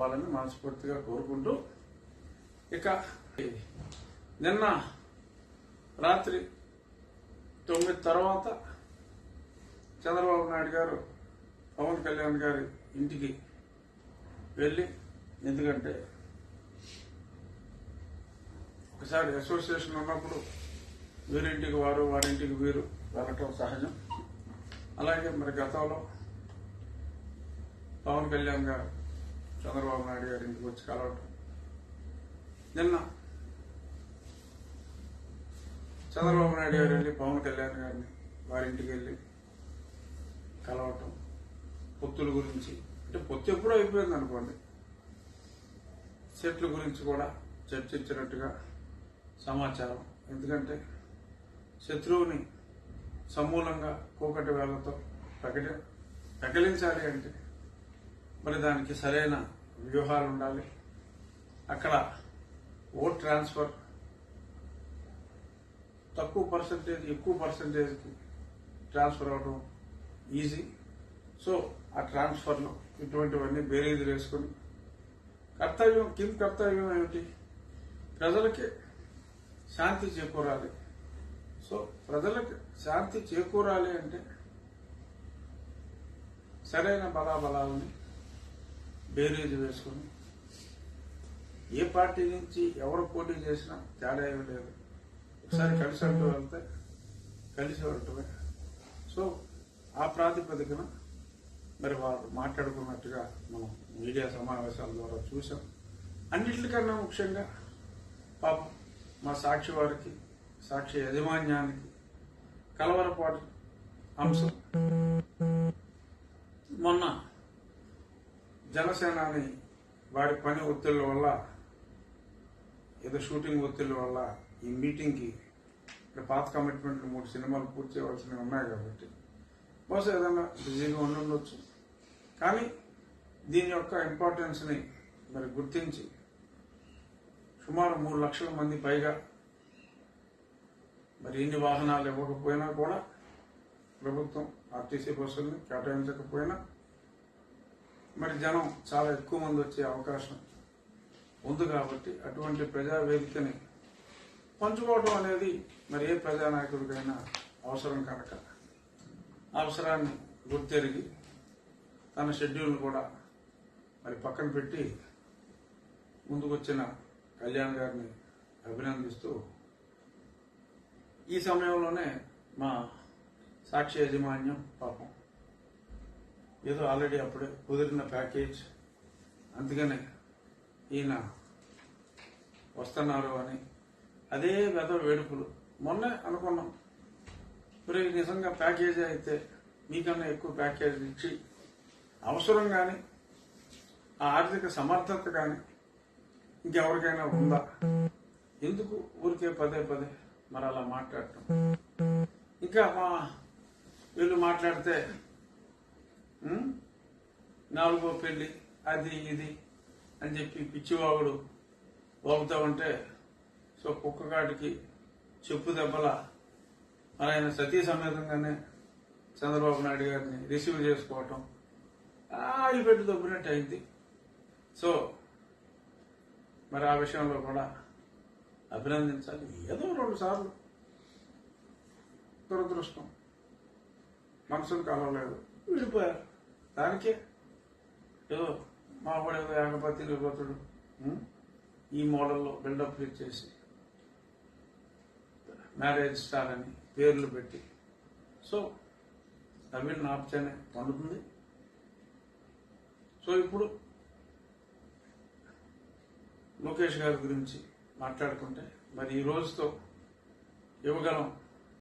వాళ్ళని మనస్ఫూర్తిగా కోరుకుంటూ ఇక నిన్న రాత్రి తొమ్మిది తర్వాత చంద్రబాబు నాయుడు గారు పవన్ కళ్యాణ్ గారి ఇంటికి వెళ్ళి ఎందుకంటే ఒకసారి అసోసియేషన్ ఉన్నప్పుడు వీరింటికి వారు వారింటికి వీరు వెళ్ళటం సహజం. అలాగే మరి గతంలో పవన్ కళ్యాణ్ గారు చంద్రబాబు నాయుడు గారి ఇంటికి వచ్చి కలవటం. నిన్న చంద్రబాబు నాయుడు గారు వెళ్ళి పవన్ కళ్యాణ్ గారిని వారింటికి వెళ్ళి కలవటం. పొత్తుల గురించి అంటే పొత్తు ఎప్పుడో అయిపోయింది అనుకోండి. సెట్ల గురించి కూడా చర్చించినట్టుగా సమాచారం. ఎందుకంటే శత్రువుని సమూలంగా కూకటి వేళ్ళతో ప్రకటి ప్రకటించాలి అంటే మరి దానికి సరైన వ్యూహాలు ఉండాలి. అక్కడ ఓట్ ట్రాన్స్ఫర్ తక్కువ పర్సంటేజ్ ఎక్కువ పర్సంటేజ్కి ట్రాన్స్ఫర్ అవడం ఈజీ. సో ఆ ట్రాన్స్ఫర్లో ఇటువంటివన్నీ బేరీజు వేసుకొని కర్తవ్యం కింద కర్తవ్యం ఏమిటి? ప్రజలకి శాంతి చేకూరాలి. సో ప్రజలకు శాంతి చేకూరాలి అంటే సరైన బలాబలాలని బేరీజ్ వేసుకుని ఏ పార్టీ నుంచి ఎవరు పోటీ చేసినా తేడా ఏమీ లేదు. ఒకసారి కలిసి అంటూ వెళ్తే కలిసి వెళ్ళటమే. సో ఆ ప్రాతిపదికన మరి వారు మాట్లాడుకున్నట్టుగా మనం మీడియా సమావేశాల ద్వారా చూసాం అన్నిటికన్నా ముఖ్యంగా పాపం మా సాక్షి వారికి సాక్షి యాజమాన్యానికి కలవరపాటు అంశం. మొన్న జనసేనాని వాడి పని ఒత్తిళ్ళ వల్ల ఏదో షూటింగ్ ఒత్తిళ్ళ వల్ల ఈ మీటింగ్కి ఇక్కడ పాత కమిట్మెంట్లు మూడు సినిమాలు పూర్తి చేయవలసినవి ఉన్నాయి కాబట్టి. బహుశా ఏదైనా బిజీగా ఉండుండొచ్చు కానీ దీని యొక్క ఇంపార్టెన్స్ని మరి గుర్తించి సుమారు మూడు లక్షల మంది పైగా మరి ఇన్ని వాహనాలు ఇవ్వకపోయినా కూడా ప్రభుత్వం ఆర్టీసీ బస్సుల్ని కేటాయించకపోయినా మరి జనం చాలా ఎక్కువ మంది వచ్చే అవకాశం ఉంది కాబట్టి అటువంటి ప్రజా వేదికని పంచుకోవడం అనేది మరి ఏ ప్రజానాయకుడికైనా అవసరం కనుక. అవసరాన్ని గుర్తెరిగి తన షెడ్యూల్ కూడా మరి పక్కన పెట్టి ముందుకొచ్చిన కళ్యాణ్ గారిని అభినందిస్తూ ఈ సమయంలోనే మా సాక్షి యాజమాన్యం పాపం. ఏదో ఆల్రెడీ అప్పుడే కుదిరిన ప్యాకేజ్ అందుకనే ఈయన వస్తున్నారు అని. అదే వెద వేడుకలు. మొన్నే అనుకున్నాం. మరి నిజంగా ప్యాకేజ్ అయితే మీకన్నా ఎక్కువ ప్యాకేజ్ ఇచ్చి అవసరం కానీ ఆ ఆర్థిక సమర్థత కానీ ఇంకెవరికైనా ఉందా? ఎందుకు ఊరికే పదే పదే మరి అలా మాట్లాడటం? ఇంకా మా వీళ్ళు మాట్లాడితే నాలుగో పెళ్ళి అది ఇది అని చెప్పి పిచ్చివాగుడు వాగుతా ఉంటే సో కుక్కగాడికి చెప్పు దెబ్బల. మరి ఆయన సతీ సమేతంగానే చంద్రబాబు నాయుడు గారిని రిసీవ్ చేసుకోవటం. ఆయిల్ పెట్టి దొబ్బినట్టు అయింది. సో మరి ఆ విషయంలో కూడా అభినందించాలి. ఏదో రెండు సార్లు. దురదృష్టం. మనసును కలవలేదు విడిపోయారు. దానికే? ఏదో మా వాడు ఏదో ఏకపతి నిర్వతుడు ఈ మోడల్లో బిల్డప్ ఇచ్చేసి మ్యారేజ్ స్టార్ అని పేర్లు పెట్టి. సో నవీన్ నాప్చనే పండుతుంది. సో ఇప్పుడు లోకేష్ గారి గురించి మాట్లాడుకుంటే మరి ఈ రోజుతో ఇవ్వగలం.